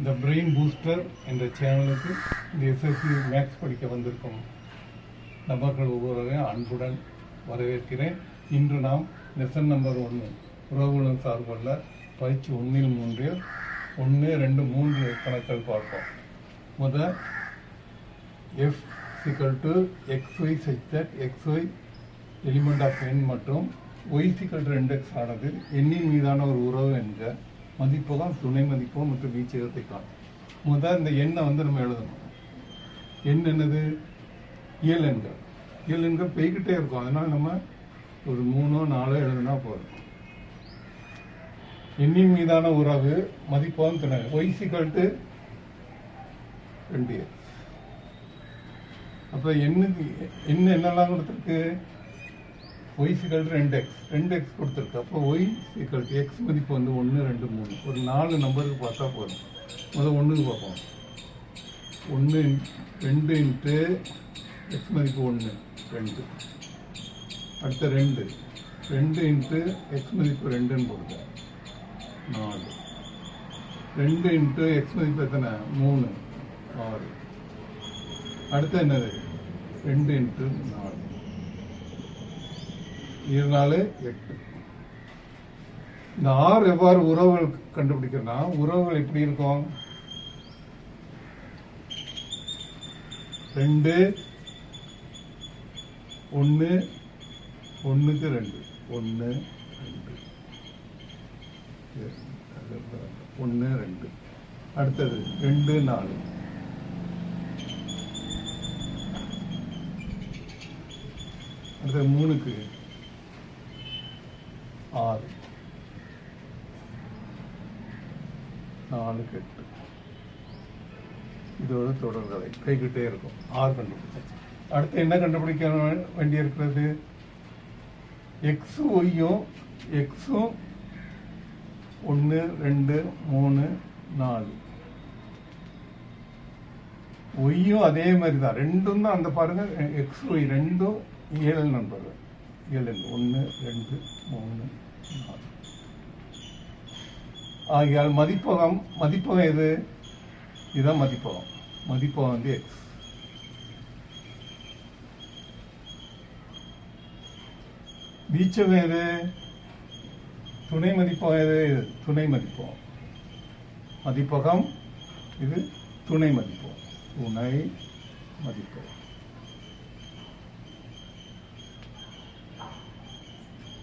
இந்த brain booster என்ற சேனலுக்கு இந்த எஸ்எஸ்சி மேக்ஸ் படிக்க வந்திருக்கும். நபர்கள் ஒவ்வொருவரையும் அன்புடன் வரவேற்கிறேன். இன்று நாம் லெசன் நம்பர் ஒன்று உறவுகளும் சார்புள்ள பயிற்சி ஒன்றில் மூன்றில் ஒன்று ரெண்டு மூன்று கணக்கள் பார்ப்போம். முதல் எஃப் சிக்கல் to X Y sector X Y element of எண் மற்றும் ஒய் சிக்கல் டு ரெண்டு எக்ஸ் ஆனது எண்ணின் மீதான ஒரு உறவு என்ற மதிப்பு தான் துணை மதிப்போ மற்றும் வீச்சகத்தை காணும் முதல் இந்த எண்ணை வந்து நம்ம எழுதணும். எண் என்னது? இயல் எண்கள். இயல் எண்கள் போய்கிட்டே இருக்கும். அதனால நம்ம ஒரு மூணோ நாலோ எழுதுனா போதும். எண்ணின் மீதான உறவு மதிப்பகம் துணை. ஒய் சிக்கல் ரெண்டு அப்போ எண்ணுக்கு என்ன என்னெல்லாம் கொடுத்துருக்கு? ஒய் சிக்கல் ரெண்டு எக்ஸ் ரெண்டு எக்ஸ் கொடுத்துருக்கு. அப்போ ஒய் சிக்கல் எக்ஸ் மதிப்பு வந்து ஒன்று ரெண்டு மூணு. ஒரு நாலு நம்பருக்கு பார்த்தா போதும். முதல் ஒன்றுக்கு பார்ப்போம். ஒன்று ரெண்டு இன்ட்டு எக்ஸ் மதிப்பு ஒன்று ரெண்டு. அடுத்த ரெண்டு. ரெண்டு இன்ட்டு எக்ஸ் மதிப்பு ரெண்டுன்னு போடுங்க நாலு. ரெண்டு இன்ட்டு எக்ஸ் மதிப்பு எத்தனை? மூணு. ஆறு. அடுத்து என்னது? ரெண்டு இன்ட்டு நாலு. இரு நாலு எட்டு. இந்த ஆறு எவ்வாறு உறவுகள் கண்டுபிடிக்கிறனா உறவுகள் எப்படி இருக்கும்? ரெண்டு ஒன்று ஒன்றுக்கு ரெண்டு. ஒன்று ரெண்டு. ஒன்று ரெண்டு. அடுத்தது ரெண்டு நாலு. அடுத்தது மூணுக்கு ஆறு. நாலுக்கு எட்டு. இதோட தொடர்கதை கைக்கிட்டே இருக்கும். ஆறு கண்டுபிடிச்சாச்சு. அடுத்து என்ன கண்டுபிடிக்க வேண்டியிருக்கிறது? எக்ஸு ஒய்யும் எக்ஸும் ஒன்று ரெண்டு மூணு நாலு. ஒய்யும் அதே மாதிரி தான் ரெண்டும் தான் அந்த பாருங்க. எக்ஸ் ஒய் ரெண்டும் ஏழு நண்பர்கள். ஏழு ஒன்று ரெண்டு மூணு ஆகியால் மதிப்பகம் மதிப்பகம் எது? இதுதான் மதிப்பகம். மதிப்பகம் வந்து எக்ஸ் வீச்சகம் எது? துணை மதிப்பகம் எது? இது துணை மதிப்பகம். மதிப்பகம் இது துணை மதிப்பகம். துணை மதிப்பகம்.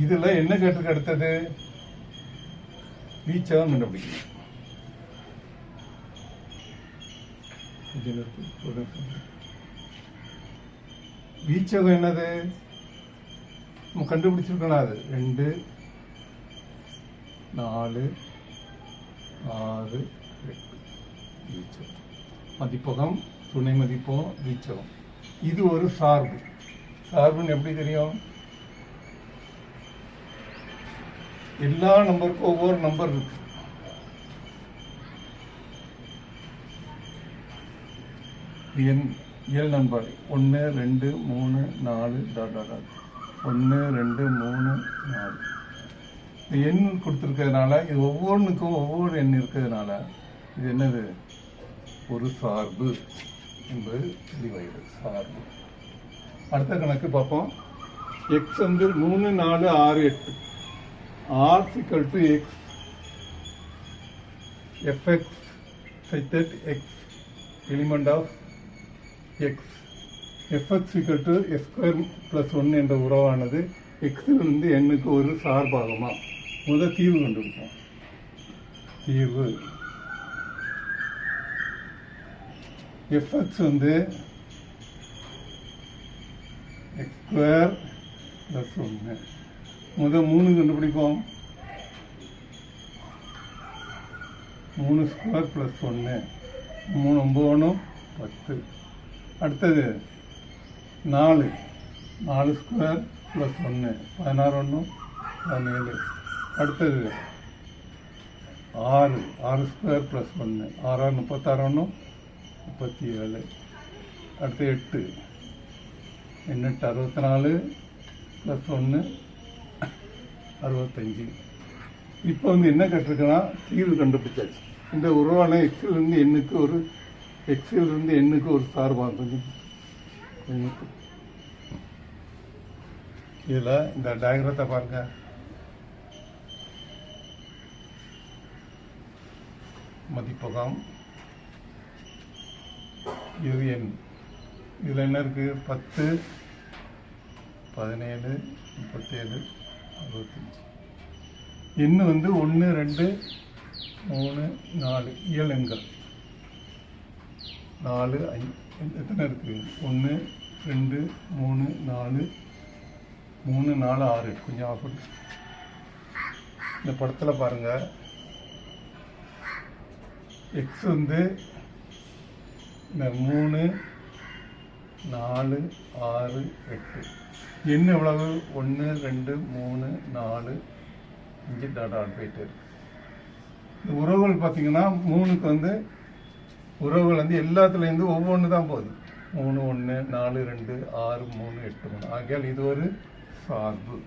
இதுல என்ன கேட்டிருக்கு அடுத்தது? வீச்சகம் கண்டுபிடிக்கணும். வீச்சகம் என்னது? நம்ம கண்டுபிடிச்சிருக்கணும் அது. ரெண்டு நாலு ஆறு எட்டு. வீச்சகம் மதிப்பகம் துணை மதிப்பகம் வீச்சகம் இது ஒரு சார்பு. சார்புன்னு எப்படி தெரியும்? எல்லா நம்பருக்கும் ஒவ்வொரு நம்பர் இருக்கு. எண் ஏழு நம்பர் ஒன்று ரெண்டு மூணு நாலு டாட் டாட் டாட். ஒன்று ரெண்டு மூணு நாலு. இந்த எண் கொடுத்துருக்கிறதுனால இது ஒவ்வொன்றுக்கும் ஒவ்வொரு எண் இருக்கிறதுனால இது என்னது? ஒரு சார்பு என்பது தெளிவாகிறது. சார்பு. அடுத்த கணக்கு பார்ப்போம். எக்ஸ் வந்து மூணு நாலு ஆறு எட்டு. ஆர் சிக்கல் to X f x such that x element of x. Fx equal to s square plus 1 என்ற உறவானது x இருந்து எண்ணுக்கு ஒரு சார்பாகுமா? முத தீர்வு கண்டுபிடிப்போம். தீர்வு. Fx வந்து x ஸ்கொயர் ப்ளஸ் ஒன்று முத மூணு கண்டுபிடிப்போம். மூணு ஸ்கொயர் ப்ளஸ் ஒன்று மூணு ஒம்பது பத்து. அடுத்தது நாலு. நாலு ஸ்கொயர் ப்ளஸ் ஒன்று பதினாறு ஒன்று பதினேழு. அடுத்தது ஆறு. ஆறு ஸ்கொயர் ப்ளஸ் ஒன்று ஆறாறு முப்பத்தாறு ஒன்று முப்பத்தி ஏழு அடுத்து எட்டு. எண்ணெட்டு அறுபத்தி நாலு ப்ளஸ் ஒன்று அறுபத்தஞ்சு. இப்போ வந்து என்ன கேட்டிருக்கேன்னா தீர்வு கண்டுபிடிச்சாச்சு. இந்த உருவான எக்ஸிலிருந்து எண்ணுக்கு ஒரு எக்ஸிலிருந்து எண்ணுக்கு ஒரு சார்பாக கொஞ்சம் கொஞ்சம் இதில் இந்த டயக்ரத்தை பாருங்க. மதிப்பகம். இது எண் இதில் என்ன இருக்குது பத்து பதினேழு முப்பத்தேழு. அறுபத்தஞ்சி. இன்னும் வந்து ஒன்று ரெண்டு மூணு நாலு. இயல் நாலு அஞ்சு எத்தனை இருக்குது ஒன்று ரெண்டு மூணு நாலு மூணு நாலு ஆறு. கொஞ்சம் ஆகும் இந்த படத்தில் பாருங்கள் எக்ஸ் வந்து இந்த மூணு நாலு ஆறு எட்டு. எண் எவ்வளவு? ஒன்று ரெண்டு மூணு நாலு. அஞ்சு டாட் ஆட் போயிட்டு இருக்கு. இந்த உறவுகள் பார்த்தீங்கன்னா மூணுக்கு வந்து உறவுகள் வந்து எல்லாத்துலேருந்து ஒவ்வொன்று தான் போகுது. மூணு ஒன்று நாலு ரெண்டு ஆறு மூணு எட்டு மூணு. ஆகையால் இது ஒரு சார்பு.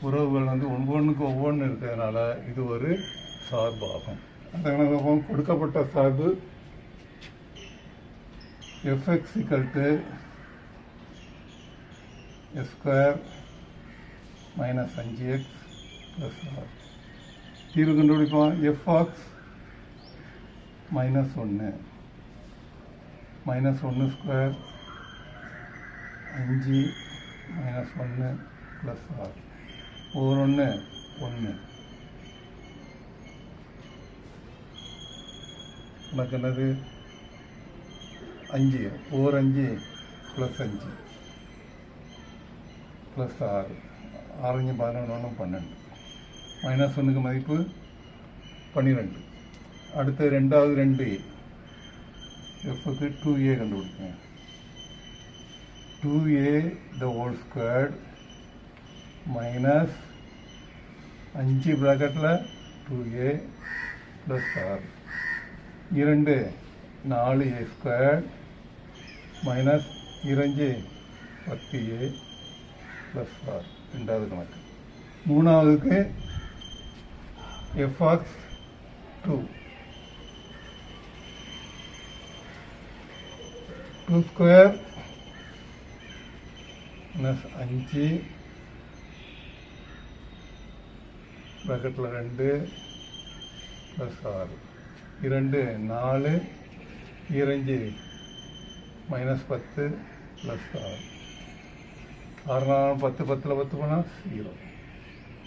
உறவுகள் வந்து ஒவ்வொன்றுக்கு ஒவ்வொன்று இருக்கிறதுனால இது ஒரு சார்பாகும். அதனால கொடுக்கப்பட்ட சார்பு f x equal to s square minus அஞ்சு எக்ஸ் ப்ளஸ் ஆர் தீர்வு கண்டுபிடிப்போம். எஃப்ஆக்ஸ் மைனஸ் ஒன்று மைனஸ் ஒன்று ஸ்கொயர் அஞ்சு மைனஸ் ஒன்று ப்ளஸ் ஆறு ஒரு ஒன்று ஒன்று உனக்கு என்னது? அஞ்சு ஓர் அஞ்சு ப்ளஸ் அஞ்சு. ப்ளஸ் ஆறு. ஆறஞ்சு பதினொன்று ஒன்று பன்னெண்டு. மைனஸ் ஒன்றுக்கு மதிப்பு பன்னிரெண்டு. அடுத்து ரெண்டாவது ரெண்டு. எஃப்க்கு டூ ஏ கண்டுபிடிக்கணும் two a the whole squared minus அஞ்சு ப்ராக்கெட்டில் டூ ஏ ப்ளஸ் ஆறு. இரண்டு நாலு ஏ ஸ்கொயர் மைனஸ் இரஞ்சு பத்து ஏ ப்ளஸ் ஆர் ரெண்டாவது கணக்கு. மூணாவதுக்கு f x two two square minus அஞ்சு ப்ராக்கெட்டில் ரெண்டு ப்ளஸ் ஆறு. இரண்டு நாலு இரஞ்சு மைனஸ் பத்து ப்ளஸ் ஆறு. ஆறு நாலு பத்து பத்தில் பத்து போனால் ஜீரோ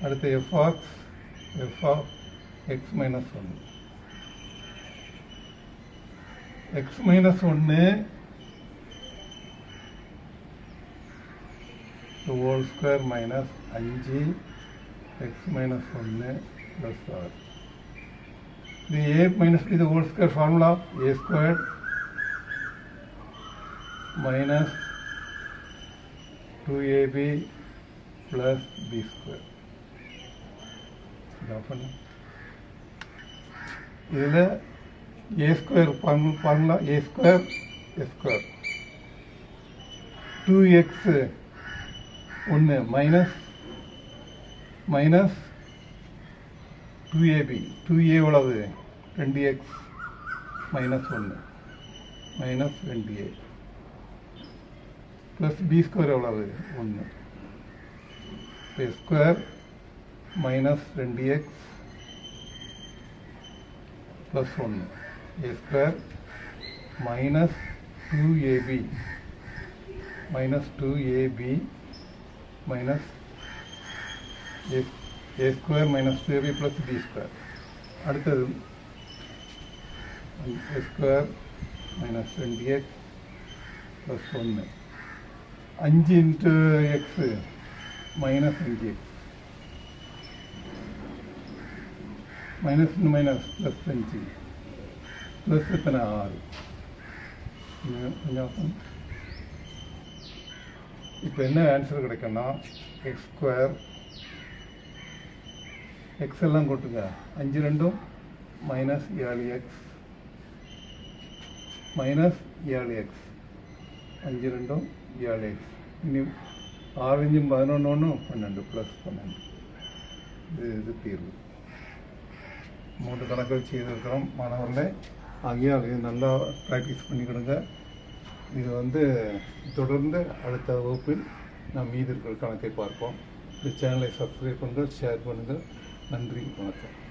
அடுத்து f x f of x minus ஒன்று எக்ஸ் மைனஸ் ஒன்று ஹோல் ஸ்கொயர் மைனஸ் அஞ்சு எக்ஸ் மைனஸ் ஒன்று ப்ளஸ் ஆறு. இது ஏ மைனஸ் இது whole square formula a square minus 2ab plus b square. इधर ए स्क्वायर पाल पालना a square a square two x उन्ने minus minus two a b two a वाला दे एंडी एक्स माइनस उन्ने minus Andy a plus b square a square minus x plus one a square minus two a b minus two a b minus a square minus two a b plus b square अड़ square minus रे plus 1 ஒன்று அஞ்சு into x minus அஞ்சு X minus minus plus அஞ்சு plus எத்தனை ஆறு கொஞ்சம் இப்போ என்ன ஆன்சர் கிடைக்கும்னா எக்ஸ் ஸ்கொயர் எக்ஸ் எல்லாம் கொட்டுங்க அஞ்சு ரெண்டும் மைனஸ் ஏழு எக்ஸ் மைனஸ் ஏழு எக்ஸ் அஞ்சு ரெண்டும் ஏழு எக்ஸ் இனி ஆரஞ்சும் பதினொன்று ஒன்று பன்னெண்டு ப்ளஸ் பன்னெண்டு இது இது தீர்வு மூன்று கணக்குகள் செய்திருக்கிறோம் மாணவர்களே ஆகியால் இது நல்லா ப்ராக்டிஸ் பண்ணிக்கிடுங்க இது வந்து தொடர்ந்து அடுத்த வகுப்பில் நாம் மீதி இருக்கிற கணக்கை பார்ப்போம் இந்த சேனலை சப்ஸ்கிரைப் பண்ணுங்கள் ஷேர் பண்ணுங்கள் நன்றி வணக்கம்